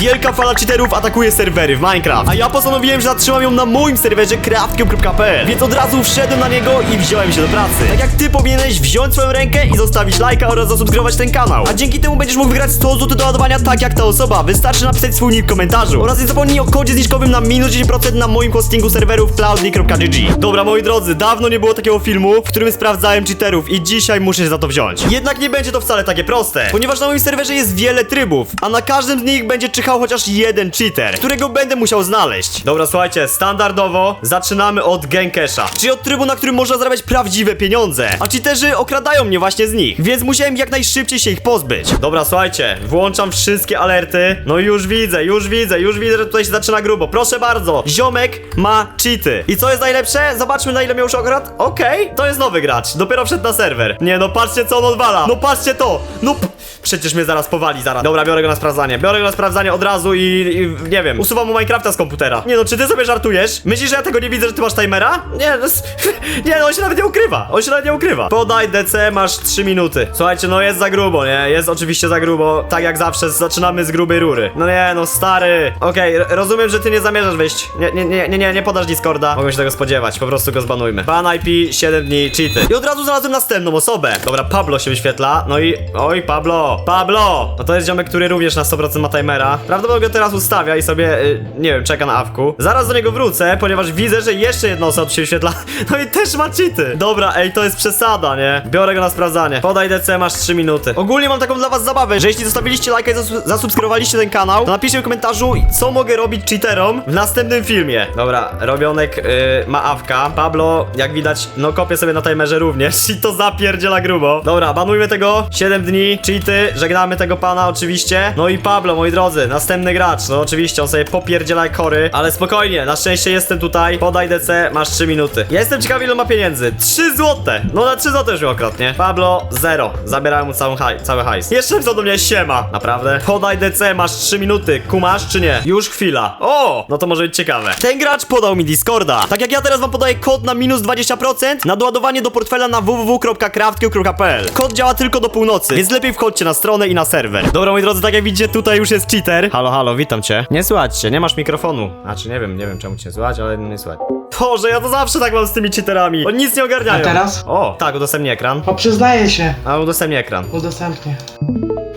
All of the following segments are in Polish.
Wielka fala cheaterów atakuje serwery w Minecraft, a ja postanowiłem, że zatrzymam ją na moim serwerze craftcube.pl Więc od razu wszedłem na niego i wziąłem się do pracy. Tak jak ty powinieneś wziąć swoją rękę i zostawić lajka oraz zasubskrybować ten kanał. A dzięki temu będziesz mógł wygrać 100 zł do ładowania tak jak ta osoba. Wystarczy napisać swój nick w komentarzu. Oraz nie zapomnij o kodzie zniżkowym na minus 10% na moim hostingu serwerów cloudly.gg. Dobra, moi drodzy, dawno nie było takiego filmu, w którym sprawdzałem cheaterów i dzisiaj muszę się za to wziąć. Jednak nie będzie to wcale takie proste, ponieważ na moim serwerze jest wiele trybów, a na każdym z nich będzie chociaż jeden cheater, którego będę musiał znaleźć. Dobra, słuchajcie, standardowo zaczynamy od Genkesha, czyli od trybu, na którym można zarabiać prawdziwe pieniądze, a cheaterzy okradają mnie właśnie z nich, więc musiałem jak najszybciej się ich pozbyć. Dobra, słuchajcie, włączam wszystkie alerty, no już widzę, już widzę, już widzę, że tutaj się zaczyna grubo. Proszę bardzo, ziomek ma cheaty. I co jest najlepsze? Zobaczmy na ile miał już akurat. Okej, to jest nowy gracz, dopiero wszedł na serwer. Nie no, patrzcie co on odwala, no patrzcie to, no Przecież mnie zaraz powali, zaraz. Dobra, biorę go na sprawdzanie. Biorę go na sprawdzanie od razu i, i nie wiem, usuwam mu Minecrafta z komputera. Nie no, czy ty sobie żartujesz? Myślisz, że ja tego nie widzę, że ty masz timera? Nie, no, nie no, on się nawet nie ukrywa. On się nawet nie ukrywa. Podaj DC, masz 3 minuty. Słuchajcie, no jest za grubo, nie? Jest oczywiście za grubo. Tak jak zawsze, zaczynamy z grubej rury. No nie, no stary. Okej, r- rozumiem, że ty nie zamierzasz wyjść. Nie, nie, nie, nie, nie, nie podasz Discorda. Mogę się tego spodziewać, po prostu go zbanujmy. Ban IP, 7 dni, cheaty. I od razu znalazłem następną osobę. Dobra, Pablo się wyświetla. No i, oj, Pablo, Pablo! No to jest ziomek, który również na 100% ma timera. Prawdopodobnie teraz ustawia i sobie, y, nie wiem, czeka na awku. Zaraz do niego wrócę, ponieważ widzę, że jeszcze jedna osoba tu się wyświetla. No i też ma cheaty. Dobra, ej, to jest przesada, nie? Biorę go na sprawdzanie. Podaj DC, masz 3 minuty. Ogólnie mam taką dla was zabawę, że jeśli zostawiliście lajka i zasu- zasubskrybowaliście ten kanał, to napiszcie w komentarzu, co mogę robić cheaterom w następnym filmie. Dobra, Robionek y, ma awka. Pablo, jak widać, no kopię sobie na timerze również i to zapierdziela grubo. Dobra, banujmy tego. 7 dni, cheaty, żegnamy tego pana oczywiście. No i Pablo, moi drodzy, następny gracz. No oczywiście, on sobie popierdziela jak chory, ale spokojnie, na szczęście jestem tutaj. Podaj DC, masz 3 minuty. Ja jestem ciekawy, ile ma pieniędzy. 3 złote. No na 3 złote już okropnie. Pablo, 0. Zabierałem mu cały, haj, cały hajs. Jeszcze co do mnie siema. Naprawdę? Podaj DC, masz 3 minuty. Kumasz czy nie? Już chwila. O, no to może być ciekawe. Ten gracz podał mi Discorda. Tak jak ja teraz wam podaję kod na minus 20% na doładowanie do portfela na www.craftq.pl. Kod działa tylko do północy, więc lepiej wchodźcie na stronę i na serwer. Dobra, moi drodzy, tak jak widzicie, tutaj już jest cheater. Halo, halo, witam cię. Nie słychać cię, nie masz mikrofonu. Znaczy, nie wiem, nie wiem czemu cię słychać, ale nie słychać. Boże, ja to zawsze tak mam z tymi cheaterami. Oni nic nie ogarniają. A teraz? O, tak, udostępnij ekran. O, przyznaję się. A, udostępnij ekran. Udostępnię.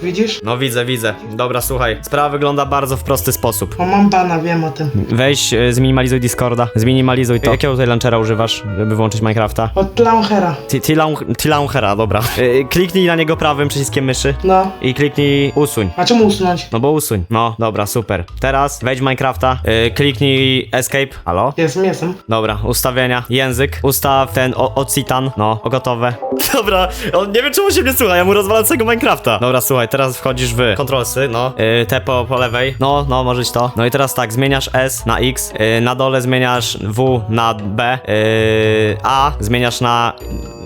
Widzisz? No widzę, widzę. Dobra, słuchaj. Sprawa wygląda bardzo w prosty sposób. O, mam bana, wiem o tym. Weź, y, zminimalizuj Discorda. Zminimalizuj to. Jakiego tutaj launchera używasz, żeby włączyć Minecrafta? Od Launchera. T-Launchera, dobra. Y, Kliknij na niego prawym przyciskiem myszy No. i kliknij usuń. A czemu usunąć? No bo usuń. No, dobra, super. Teraz wejdź w Minecrafta, y, kliknij escape. Halo? Jestem, jestem. Dobra, ustawienia, język, ustaw ten o- Occitan, no, o gotowe. Dobra, on nie wiem czemu się mnie słucha, ja mu rozwalam całego Minecrafta. Dobra, słuchaj, teraz wchodzisz w kontrolsy, no, yy, te po, po lewej, no, no, możesz to. No i teraz tak, zmieniasz S na X, yy, na dole zmieniasz W na B, yy, A zmieniasz na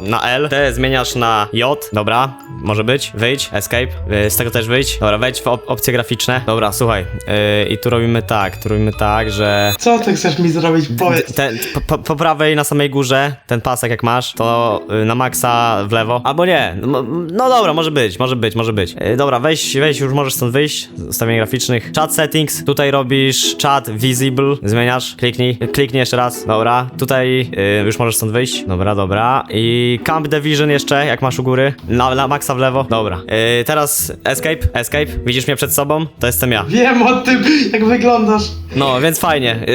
na L, T zmieniasz na J, dobra, może być, wyjdź, escape, yy, z tego też wyjdź, dobra, wejdź w op opcje graficzne, dobra, słuchaj, yy, i tu robimy tak, tu robimy tak, że Co ty chcesz mi zrobić? Powiedz. ten, po, po, prawej na samej górze, ten pasek jak masz, to y, na maksa w lewo. Albo nie. No, no dobra, może być, może być, może być. Y, dobra, weź, weź, już możesz stąd wyjść. z Ustawień graficznych. Chat settings. Tutaj robisz chat visible. Zmieniasz. Kliknij. Kliknij jeszcze raz. Dobra. Tutaj y, już możesz stąd wyjść. Dobra, dobra. I camp division jeszcze, jak masz u góry. Na, na maksa w lewo. Dobra. Y, teraz escape. Escape. Widzisz mnie przed sobą? To jestem ja. Wiem o tym, jak wyglądasz. No, więc fajnie.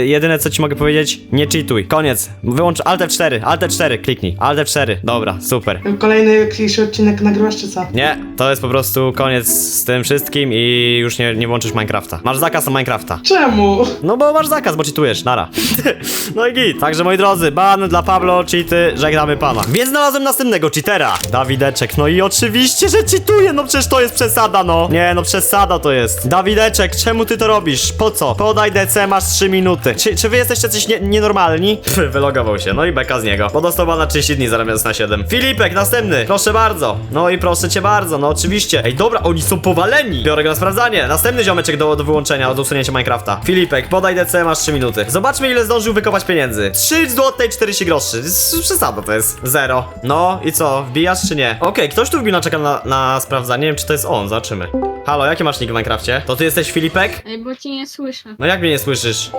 Yy, jedyne co ci mogę powiedzieć, nie cheatuj. Koniec. Wyłącz Alt F4, Alt F4, kliknij. Alt F4, dobra, super. Kolejny jakiś odcinek nagrywasz, czy co? Nie, to jest po prostu koniec z tym wszystkim i już nie, nie włączysz Minecrafta. Masz zakaz na Minecrafta. Czemu? No bo masz zakaz, bo cheatujesz, nara. no i git. Także moi drodzy, ban dla Pablo, cheaty, żegnamy pana. Więc znalazłem następnego cheatera. Dawideczek, no i oczywiście, że cheatuje, no przecież to jest przesada, no. Nie, no przesada to jest. Dawideczek, czemu ty to robisz? Po co? Podaj DC, masz 3 minuty. Czy, czy wy jesteście coś nie, nienormalni? Pff, wylogował się, no i beka z niego. Bo na 30 dni zamiast na 7. Filipek, następny, proszę bardzo. No i proszę cię bardzo, no oczywiście. Ej, dobra, oni są powaleni. Biorę go na sprawdzanie. Następny ziomeczek do, do wyłączenia, do usunięcia Minecrafta. Filipek, podaj DC, masz 3 minuty. Zobaczmy, ile zdążył wykopać pieniędzy. 3 zł i 40 groszy. Przesada to jest. Zero. No i co, wbijasz czy nie? Okej, ktoś tu wbina czeka na, na sprawdzanie. Nie wiem, czy to jest on, zobaczymy. Halo, jaki masz nick w Minecrafcie? To ty jesteś Filipek? Ej, bo cię nie słyszę. No jak mnie nie słyszysz?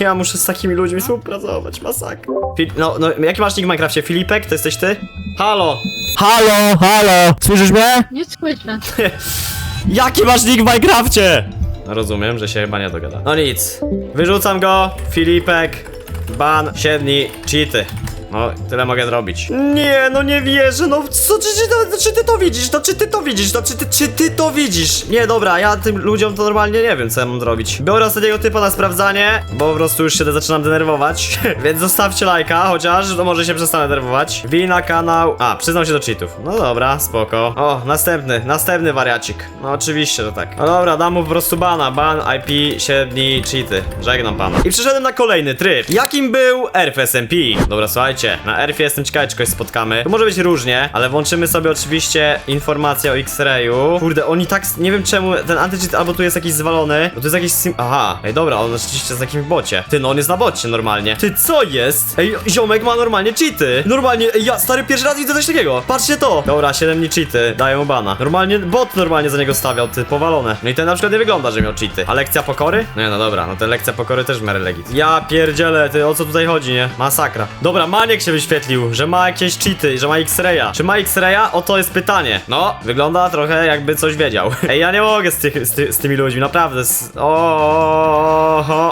Ja muszę z takimi ludźmi współpracować, masakra. Fil no, no, jaki masz nick w Minecrafcie? Filipek? To jesteś ty? Halo! Halo, halo, słyszysz mnie? Nie słyszę. Jaki masz nick w Minecrafcie? No rozumiem, że się chyba nie dogada. No nic. Wyrzucam go, Filipek, ban, siedni, cheaty. No, tyle mogę zrobić. Nie, no nie wierzę, no co, czy, czy, to, czy ty to widzisz? No czy ty to widzisz? No czy ty, czy ty to widzisz? Nie, dobra, ja tym ludziom to normalnie nie wiem, co ja mam zrobić. Biorę ostatniego typa na sprawdzanie, bo po prostu już się zaczynam denerwować. Więc zostawcie lajka, chociaż to może się przestanę denerwować. Wbij na kanał. A, przyznał się do cheatów. No dobra, spoko. O, następny, następny wariacik. No oczywiście, że tak. No dobra, dam mu po prostu bana. Ban, IP, 7 dni, cheaty. Żegnam pana. I przyszedłem na kolejny tryb. Jakim był RFSMP? Dobra, słuchajcie, na RF jestem ciekawy, czy kogoś spotkamy. To może być różnie, ale włączymy sobie oczywiście informację o X-Rayu. Kurde, oni tak, nie wiem czemu, ten anti-cheat albo tu jest jakiś zwalony, bo tu jest jakiś sim... Aha, ej dobra, on rzeczywiście jest na jakimś bocie. Ty, no on jest na bocie normalnie. Ty, co jest? Ej, ziomek ma normalnie cheaty. Normalnie, ej, ja stary pierwszy raz widzę coś takiego. Patrzcie to. Dobra, 7 dni cheaty, daję mu bana. Normalnie, bot normalnie za niego stawiał, ty, powalone. No i ten na przykład nie wygląda, że miał cheaty. A lekcja pokory? Nie, no dobra, no to lekcja pokory też w legit. Ja pierdzielę, ty, o co tutaj chodzi, nie? Masakra. Dobra, Maniek się wyświetlił, że ma jakieś cheaty, że ma X-Raya. Czy ma X-Raya? O to jest pytanie. No, wygląda trochę jakby coś wiedział. Ej, ja nie mogę z, z, ty, z tymi ludźmi, naprawdę. Z... Oho, oho, oho.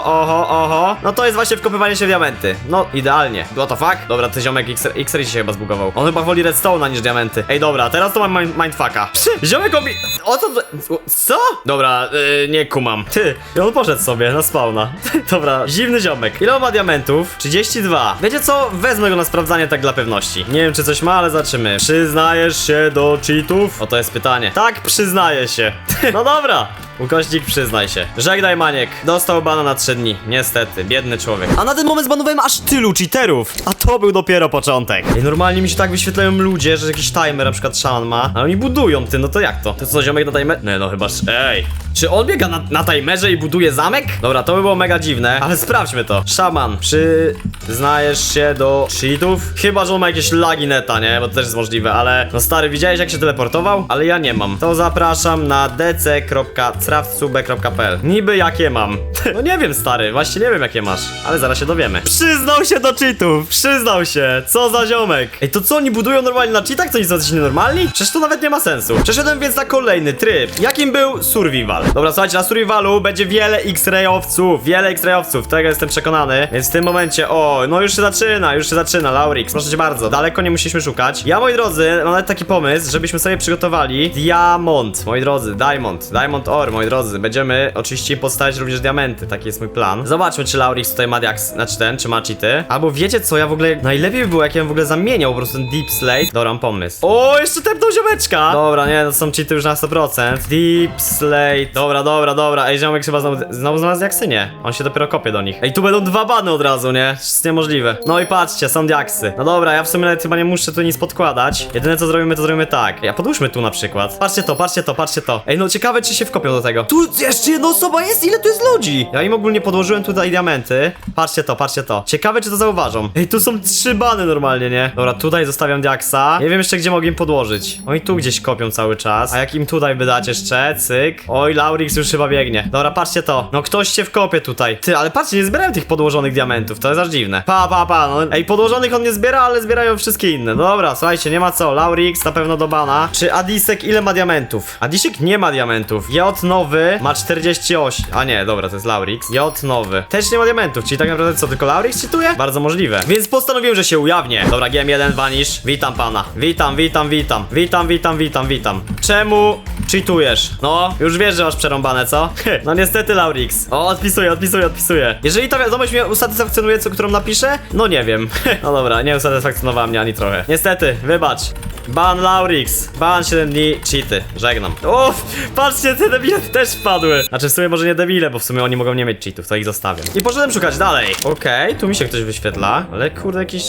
No to jest właśnie wkopywanie się w diamenty. No, idealnie. What the fuck? Dobra, ty ziomek X-Ray się chyba zbugował. On chyba woli redstone'a niż diamenty. Ej, dobra, teraz to mam mind mindfucka. Przy, ziomek obi... O co... Co? Dobra, yy, nie kumam. Ty, on poszedł sobie na spawna. dobra, dziwny ziomek. Ile on ma diamentów? 32. Wiecie co? Wezmę go na sprawdzanie tak dla pewności. Nie wiem, czy coś ma, ale zobaczymy. Przyznajesz się do cheatów? O, to jest pytanie. Tak, przyznaję się. no dobra. Ukośnik, przyznaj się. Żegnaj Maniek. Dostał bana na 3 dni. Niestety, biedny człowiek. A na ten moment zbanowałem aż tylu cheaterów. A to był dopiero początek. I normalnie mi się tak wyświetlają ludzie, że jakiś timer na przykład Shaman ma. A oni budują, ty, no to jak to? To co, ziomek na timer? Nie no, chyba... Ej. Czy on biega na, na i buduje zamek? Dobra, to by było mega dziwne, ale sprawdźmy to. Szaman, przyznajesz się do cheatów? Chyba, że on ma jakieś lagi neta, nie? Bo to też jest możliwe, ale... No stary, widziałeś jak się teleportował? Ale ja nie mam. To zapraszam na dc.craftcube.pl Niby jakie mam? no nie wiem, stary, właśnie nie wiem jakie masz, ale zaraz się dowiemy. Przyznał się do cheatów! Przyznał się! Co za ziomek! Ej, to co, oni budują normalnie na cheatach? To oni są jacyś nienormalni? Przecież to nawet nie ma sensu. Przeszedłem więc na kolejny tryb. Jakim był survival? Dobra, słuchajcie, na survivalu będzie wiele X-rayowców, wiele X-rayowców, tego jestem przekonany. Więc w tym momencie, o, no już się zaczyna, już się zaczyna, Laurix, proszę cię bardzo, daleko nie musieliśmy szukać. Ja, moi drodzy, mam nawet taki pomysł, żebyśmy sobie przygotowali diamont, moi drodzy, diamond, diamond ore, moi drodzy. Będziemy oczywiście postawić również diamenty, taki jest mój plan. Zobaczmy, czy Laurix tutaj ma diaks, znaczy ten, czy ma cheaty. Albo wiecie co, ja w ogóle, najlepiej by było, jak ja bym w ogóle zamieniał po prostu ten deep slate. Dobra, pomysł. O, jeszcze tepnął ziomeczka! Dobra, nie, to są cheaty już na 100%. Deep slate. Dobra, dobra, dobra. Ej, ziomek chyba znowu, znowu znalazł diaksy? Nie. On się dopiero kopie do nich. Ej, tu będą dwa bany od razu, nie? To jest niemożliwe. No i patrzcie, są diaksy. No dobra, ja w sumie nawet chyba nie muszę tu nic podkładać. Jedyne co zrobimy, to zrobimy tak. Ja podłóżmy tu na przykład. Patrzcie to, patrzcie to, patrzcie to. Ej, no ciekawe, czy się wkopią do tego. Tu jeszcze jedna osoba jest? Ile tu jest ludzi? Ja im ogólnie podłożyłem tutaj diamenty. Patrzcie to, patrzcie to. Ciekawe, czy to zauważą. Ej, tu są trzy bany normalnie, nie? Dobra, tutaj zostawiam diaksa. Nie wiem jeszcze, gdzie mogę im podłożyć. Oni tu gdzieś kopią cały czas. A jak im tutaj wydać jeszcze? Cyk. Oj, Laurix już chyba biegnie. Dobra, patrzcie to. No ktoś się wkopie tutaj. Ty, ale patrzcie, nie zbierałem tych podłożonych diamentów. To jest aż dziwne. Pa, pa, pa. No. Ej, podłożonych on nie zbiera, ale zbierają wszystkie inne. No dobra, słuchajcie, nie ma co. Laurix na pewno do bana. Czy Adisek ile ma diamentów? Adisek nie ma diamentów. J nowy ma 48. A nie, dobra, to jest Laurix. J nowy też nie ma diamentów, czyli tak naprawdę co, tylko Laurix cheatuje? Bardzo możliwe. Więc postanowiłem, że się ujawnię. Dobra, GM1 Vanish. Witam pana. Witam, witam, witam. Witam, witam, witam, witam. Czemu cheatujesz? No, już wiesz, że masz przerąbane, co? no niestety, Laurix. O, odpisuję, odpisuję, odpisuję. Jeżeli ta wiadomość mnie usatysfakcjonuje, co, którą napiszę, no nie wiem. no dobra, nie usatysfakcjonowała mnie ani trochę. Niestety, wybacz. Ban Laurix. Ban 7 dni, cheaty. Żegnam. Uff, patrzcie, te debile też wpadły. Znaczy w sumie może nie debile, bo w sumie oni mogą nie mieć cheatów, to ich zostawiam. I poszedłem szukać dalej. Okej, tu mi się ktoś wyświetla, ale kurde jakiś,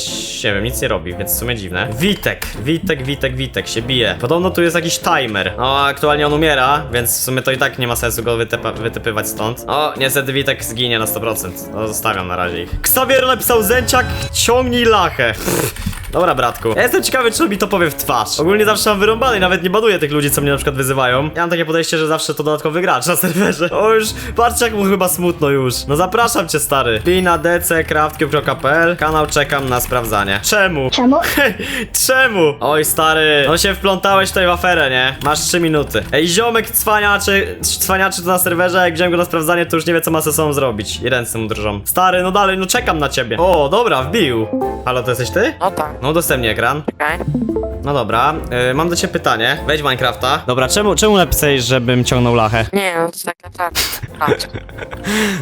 nie wiem, nic nie robi, więc w sumie dziwne. Witek, Witek, Witek, Witek się bije. Podobno tu jest jakiś timer. No, aktualnie on umiera, więc w sumie to i tak nie ma sensu go wytypa, wytypywać stąd. O, niestety Witek zginie na 100%. No, zostawiam na razie ich. Xavier napisał Zęciak, ciągnij lachę. Pff. Dobra, bratku. Ja jestem ciekawy, czy mi to powie w twarz. Ogólnie zawsze mam wyrąbany i nawet nie banuję tych ludzi, co mnie na przykład wyzywają. Ja mam takie podejście, że zawsze to dodatkowy gracz na serwerze. O już, patrzcie jak mu chyba smutno już. No zapraszam cię, stary. Pij na dccraftcube.pl Kanał czekam na sprawdzanie. Czemu? Czemu? Czemu? Oj, stary, no się wplątałeś tutaj w aferę, nie? Masz 3 minuty. Ej, ziomek cwaniaczy, cwaniaczy to na serwerze, jak wziąłem go na sprawdzanie, to już nie wie, co ma ze sobą zrobić. I ręce mu drżą. Stary, no dalej, no czekam na ciebie. O, dobra, wbił. Halo, to jesteś ty? No tak, No udostępnij ekran. czekaj. No dobra, yy, mam do ciebie pytanie. Wejdź Minecrafta. Dobra, czemu, czemu napisałeś, żebym ciągnął lachę? Nie, no to tak naprawdę. Patrz.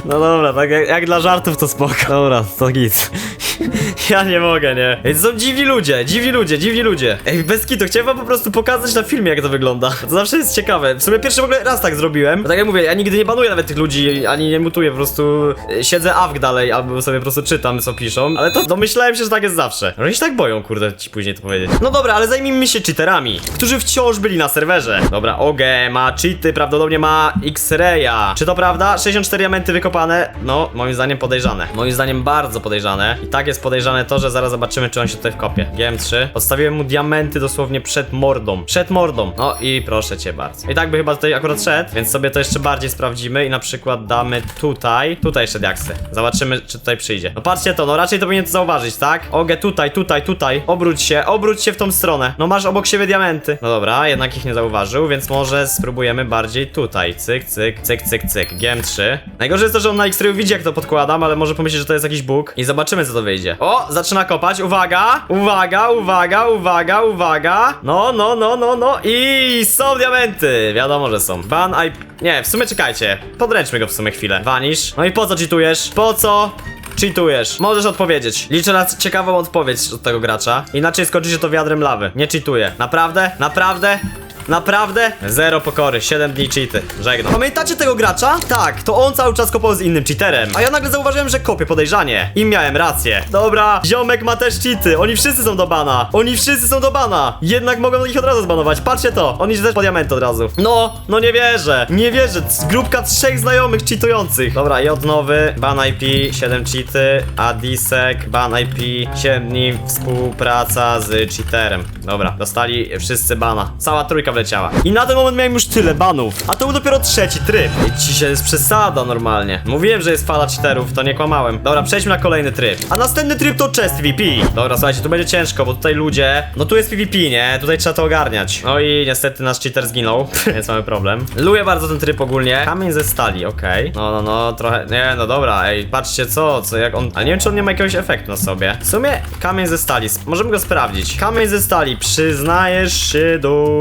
No dobra, tak jak, jak dla żartów to spoko. Dobra, to git. Ja nie mogę, nie. To są dziwni ludzie, dziwni ludzie, dziwni ludzie. Ej, bez kitu, chciałem wam po prostu pokazać na filmie, jak to wygląda. To zawsze jest ciekawe. W sumie pierwszy w ogóle raz tak zrobiłem. Tak jak mówię, ja nigdy nie banuję nawet tych ludzi, ani nie mutuję, po prostu e, siedzę awk dalej, albo sobie po prostu czytam, co piszą. Ale to domyślałem się, że tak jest zawsze. Oni się tak boją, kurde, ci później to powiedzieć. No dobra, ale zajmijmy się cheaterami, którzy wciąż byli na serwerze. Dobra, OG ma cheaty, prawdopodobnie ma X-Raya. Czy to prawda? 64 diamenty wykopane? No, moim zdaniem podejrzane. Moim zdaniem bardzo podejrzane. I tak jest podejrzane to, że zaraz zobaczymy, czy on się tutaj wkopie. GM3. Podstawiłem mu diamenty dosłownie przed mordą. Przed mordą. No i proszę cię bardzo. I tak by chyba tutaj akurat szedł, więc sobie to jeszcze bardziej sprawdzimy i na przykład damy tutaj, tutaj jeszcze diaksy. Zobaczymy, czy tutaj przyjdzie. No patrzcie to, no raczej to powinien to zauważyć, tak? Ogę tutaj, tutaj, tutaj. Obróć się, obróć się w tą stronę. No masz obok siebie diamenty. No dobra, jednak ich nie zauważył, więc może spróbujemy bardziej tutaj. Cyk, cyk, cyk, cyk, cyk. GM3. Najgorzej jest to, że on na x widzi, jak to podkładam, ale może pomyśleć, że to jest jakiś bóg. I zobaczymy, co to wyjdzie. O, zaczyna kopać. Uwaga, uwaga, uwaga, uwaga, uwaga. No, no, no, no, no. I są diamenty. Wiadomo, że są. Ban I... Nie, w sumie czekajcie. Podręczmy go w sumie chwilę. Vanish. No i po co cheatujesz? Po co? Cheatujesz. Możesz odpowiedzieć. Liczę na ciekawą odpowiedź od tego gracza. Inaczej skończy się to wiadrem lawy. Nie cheatuję. Naprawdę? Naprawdę? Naprawdę? Zero pokory, 7 dni cheaty. Żegnam. Pamiętacie tego gracza? Tak, to on cały czas kopał z innym cheaterem. A ja nagle zauważyłem, że kopie podejrzanie. I miałem rację. Dobra, ziomek ma też cheaty. Oni wszyscy są do bana. Oni wszyscy są do bana. Jednak mogą ich od razu zbanować. Patrzcie to. On idzie też po od razu. No, no nie wierzę. Nie wierzę. Grupka trzech znajomych cheatujących. Dobra, i od nowy. Ban IP, 7 cheaty. Adisek, ban IP, 7 dni współpraca z cheaterem. Dobra, dostali wszyscy bana. Cała trójka wleciała. I na ten moment miałem już tyle banów. A to był dopiero trzeci tryb. I dzisiaj jest przesada normalnie. Mówiłem, że jest fala cheaterów, to nie kłamałem. Dobra, przejdźmy na kolejny tryb. A następny tryb to chest PvP. Dobra, słuchajcie, tu będzie ciężko, bo tutaj ludzie. No tu jest PvP, nie? Tutaj trzeba to ogarniać. No i niestety nasz cheater zginął, więc mamy problem. Lubię bardzo ten tryb ogólnie. Kamień ze stali, okej. No, no, no, trochę. Nie, no dobra, ej, patrzcie co, co jak on. A nie wiem, czy on nie ma jakiegoś efektu na sobie. W sumie kamień ze stali. Możemy go sprawdzić. Kamień ze stali. Przyznajesz się do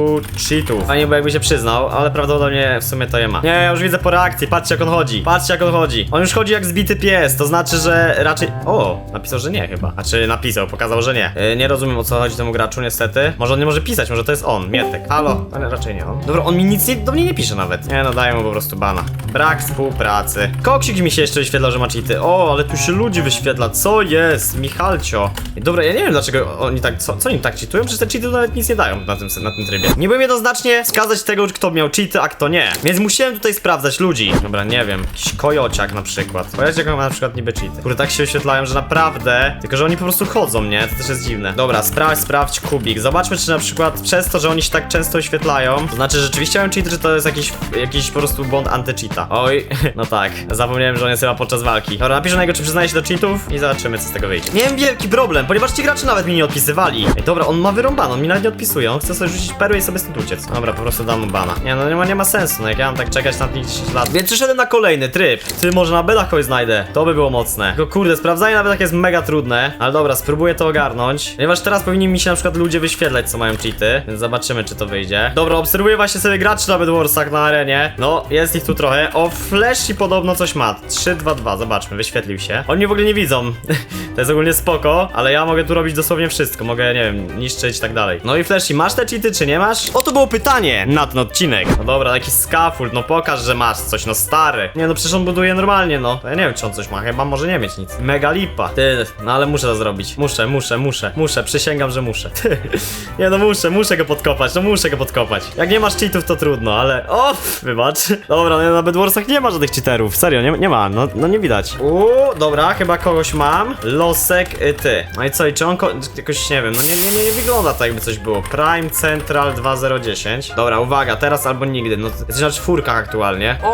cheatów. Fajnie, bo jakby się przyznał, ale prawdopodobnie w sumie to je ma. Nie, ja już widzę po reakcji. Patrzcie, jak on chodzi. Patrzcie, jak on chodzi. On już chodzi jak zbity pies. To znaczy, że raczej. O, napisał, że nie chyba. Znaczy, napisał, pokazał, że nie. Yy, nie rozumiem o co chodzi temu graczu, niestety. Może on nie może pisać, może to jest on, Mietek. Halo, ale raczej nie on. Dobra, on mi nic nie, do mnie nie pisze nawet. Nie, no daję mu po prostu bana. Brak współpracy. Koksik mi się jeszcze wyświetla, że ma cheaty. O, ale tu się ludzi wyświetla. Co jest? Michalcio. Dobra, ja nie wiem dlaczego oni tak, co, co oni tak cheatują, przecież te cheaty nawet nic nie dają na tym, na tym trybie. Nie byłem jednoznacznie wskazać tego, kto miał cheaty, a kto nie. Więc musiałem tutaj sprawdzać ludzi. Dobra, nie wiem, jakiś kojociak na przykład. Kojociak ma na przykład niby cheaty. Kurde, tak się wyświetlają, że naprawdę, tylko że oni po prostu chodzą, nie? To też jest dziwne. Dobra, sprawdź, sprawdź kubik. Zobaczmy, czy na przykład przez to, że oni się tak często wyświetlają, to znaczy, że rzeczywiście mają cheaty, czy to jest jakiś, jakiś po prostu błąd anty-cheata. Oj, no tak, zapomniałem, że on jest chyba podczas walki. Dobra, napiszę na niego, czy przyznaje się do cheatów i zobaczymy, co z tego wyjdzie. Miałem wielki problem, ponieważ ci gracze nawet mi nie odpisywali. Ej, dobra, on ma wyrąbane, on mi nawet nie odpisuje, on chce sobie rzucić perłę i sobie stąd uciec. Dobra, po prostu dam mu bana. Nie, no nie ma, nie ma sensu, no jak ja mam tak czekać na tych 10 lat. Więc przyszedłem na kolejny tryb. Ty, może na bedach kogoś znajdę. To by było mocne. Tylko kurde, sprawdzanie na bedach jest mega trudne, ale dobra, spróbuję to ogarnąć. Ponieważ teraz powinni mi się na przykład ludzie wyświetlać, co mają cheaty, więc zobaczymy, czy to wyjdzie. Dobra, obserwuję właśnie sobie graczy na Bedwarsach na arenie. No, jest ich tu trochę. O, Flash i podobno coś ma. 3, 2, 2, zobaczmy, wyświetlił się. Oni w ogóle nie widzą. to jest ogólnie spoko, ale ja mogę tu robić dosłownie wszystko. Mogę, nie wiem, niszczyć i tak dalej. No i Flashy, masz te cheaty czy nie masz? Oto było pytanie na ten odcinek. No dobra, taki scaffold, no pokaż, że masz coś, no stary. Nie no, przecież on buduje normalnie, no. Ja nie wiem, czy on coś ma, chyba może nie mieć nic. Mega lipa. Ty, no ale muszę to zrobić. Muszę, muszę, muszę, muszę, przysięgam, że muszę. Ty. Nie no, muszę, muszę go podkopać, no muszę go podkopać. Jak nie masz cheatów, to trudno, ale... O, wybacz. Dobra, no na Bedwarsach nie ma żadnych cheaterów, serio, nie, nie ma, no, no nie widać. Uuu, dobra, chyba kogoś mam. Losek, y, ty. No i co, i czy on ko- jakoś, nie wiem, no nie, nie, nie, nie wygląda tak jakby coś było. Prime Central 2010. Dobra, uwaga, teraz albo nigdy, no jesteś na czwórkach aktualnie. O,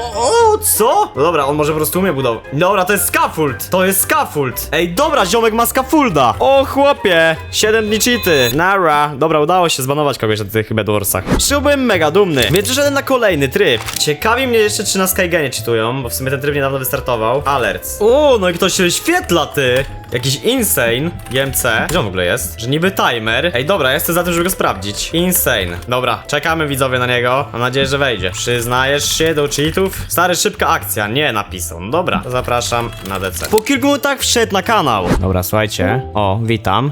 o, co? No dobra, on może po prostu umie budować. Dobra, to jest scaffold, to jest scaffold. Ej, dobra, ziomek ma scaffolda. O, chłopie, 7 dni cheaty. Nara. Dobra, udało się zbanować kogoś na tych Bedwarsach. Byłem mega dumny, więc przeszedłem na kolejny tryb. Ciekawi mnie jeszcze, czy na Skygenie cheatują, bo w sumie ten tryb niedawno wystartował. Alerts. O, no i ktoś się wyświetla, ty. Jakiś insane. GMC. Gdzie on w ogóle jest? Że niby timer. Ej, dobra, jestem za tym, żeby go sprawdzić. Insane. Dobra, czekamy widzowie na niego. Mam nadzieję, że wejdzie. Przyznajesz się do cheatów? Stary, szybka akcja. Nie napisał. No dobra, zapraszam na DC. Po kilku minutach wszedł na kanał. Dobra, słuchajcie. O, witam.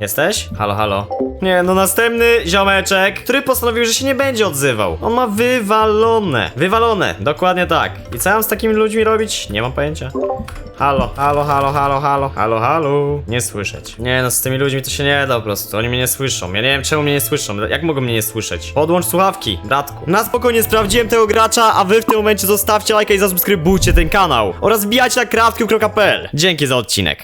Jesteś? Halo, halo. Nie, no następny ziomeczek, który postanowił, że się nie będzie odzywał. On ma wywalone. Wywalone, dokładnie tak. I co ja mam z takimi ludźmi robić? Nie mam pojęcia. Halo, halo, halo, halo, halo, halo, halo. Nie słyszeć. Nie no, z tymi ludźmi to się nie da po prostu. Oni mnie nie słyszą. Ja nie wiem, czemu mnie nie słyszą. Jak mogą mnie nie słyszeć? Podłącz słuchawki, bratku. Na spokojnie sprawdziłem tego gracza, a wy w tym momencie zostawcie lajka i zasubskrybujcie ten kanał. Oraz wbijajcie na craftcube.pl. Dzięki za odcinek.